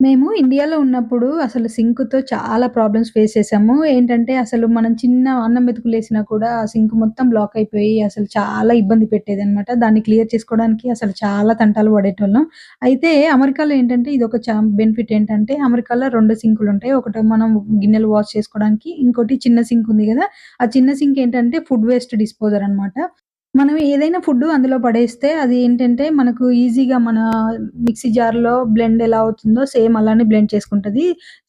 మేము ఇండియాలో ఉన్నప్పుడు అసలు సింక్‌తో చాలా ప్రాబ్లమ్స్ ఫేస్ చేసాము. ఏంటంటే అసలు మనం చిన్న అన్నం మెతుకులేసినా కూడా ఆ సింక్ మొత్తం బ్లాక్ అయిపోయి అసలు చాలా ఇబ్బంది పెట్టేదనమాట. దాన్ని క్లియర్ చేసుకోవడానికి అసలు చాలా తంటాలు పడేటోళ్ళం. అయితే అమెరికాలో ఏంటంటే ఇదొక చా బెనిఫిట్ ఏంటంటే అమెరికాలో 2 సింకులుంటాయి. ఒకటి మనం గిన్నెలు వాష్ చేసుకోవడానికి, ఇంకోటి చిన్న సింక్ ఉంది కదా ఆ చిన్న సింక్ ఏంటంటే ఫుడ్ వేస్ట్ డిస్పోజర్ అనమాట. మనం ఏదైనా ఫుడ్ అందులో పడేస్తే అది ఏంటంటే మనకు ఈజీగా మన మిక్సీ జార్‌లో బ్లెండ్ ఎలా అవుతుందో సేమ్ అలానే బ్లెండ్ చేసుకుంటది.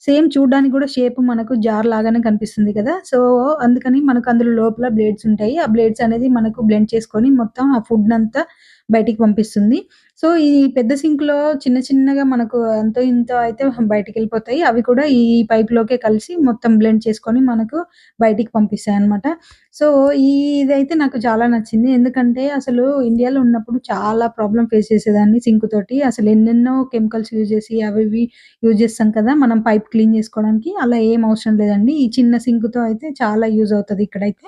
సేమ్ చూడ్డానికి గూడా షేప్ మనకు జార్ లాగానే కనిపిస్తుంది కదా! సో, అందుకని మనకు అందులో లోపల బ్లేడ్స్ ఉంటాయి. ఆ బ్లేడ్స్ అనేది మనకు బ్లెండ్ చేసుకొని మొత్తం ఆ ఫుడ్‌నంతా బయటికి పంపిస్తుంది. సో, ఈ పెద్ద సింక్‌లో చిన్న చిన్నగా మనకు అంతో ఇంత అయితే బయటికి వెళ్ళిపోతాయి అవి కూడా ఈ పైప్‌లోకే కలిసి మొత్తం బ్లెండ్ చేసుకొని మనకు బయటికి పంపిస్తాయి అనమాట సో, ఇదైతే నాకు చాలా నచ్చింది. ఎందుకంటే అసలు ఇండియాలో ఉన్నప్పుడు చాలా ప్రాబ్లమ్ ఫేస్ చేసేదాన్ని సింక్ తోటి. అసలు ఎన్నెన్నో కెమికల్స్ యూజ్ చేసి అవి ఇవి యూజ్ చేస్తాం కదా! మనం పైప్ క్లీన్ చేసుకోవడానికి. అలా ఏం అవసరం లేదండి. ఈ చిన్న సింక్‌తో అయితే చాలా యూజ్ అవుతుంది ఇక్కడైతే.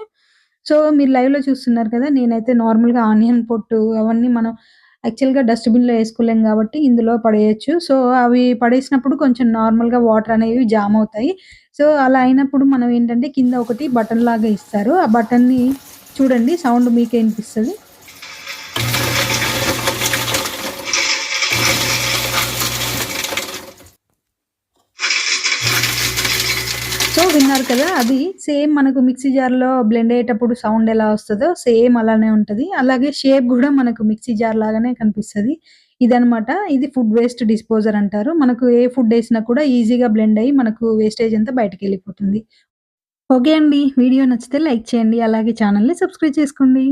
సో, మీరు లైవ్‌లో చూస్తున్నారు కదా! నేనైతే నార్మల్‌గా ఆనియన్ పొట్టు అవన్నీ మనం యాక్చువల్‌గా డస్ట్‌బిన్‌లో వేసుకోలేం కాబట్టి ఇందులో పడేయచ్చు సో, అవి పడేసినప్పుడు కొంచెం నార్మల్‌గా వాటర్ అనేవి జామ్ అవుతాయి. సో, అలా అయినప్పుడు మనం ఏంటంటే కింద ఒకటి బటన్ లాగా ఇస్తారు. ఆ బటన్‌ని చూడండి సౌండ్ మీకే ఇనిపిస్తది. సో, విన్నారు కదా! అది సేమ్ మనకు మిక్సీ జార్‌లో బ్లెండ్ అయ్యేటప్పుడు సౌండ్ ఎలా వస్తుందో సేమ్ అలానే ఉంటది. అలాగే షేప్ కూడా మనకు మిక్సీ జార్ లాగానే కనిపిస్తది. ఇదనమాట. ఇది ఫుడ్ వేస్ట్ డిస్పోజర్ అంటారు. మనకు ఏ ఫుడ్ వేసినా కూడా ఈజీగా బ్లెండ్ అయ్యి మనకు వేస్టేజ్ అంతా బయటికెళ్ళిపోతుంది. ఓకే అండి. వీడియో నచ్చితే లైక్ చేయండి. అలాగే ఛానల్ని సబ్స్క్రైబ్ చేసుకోండి.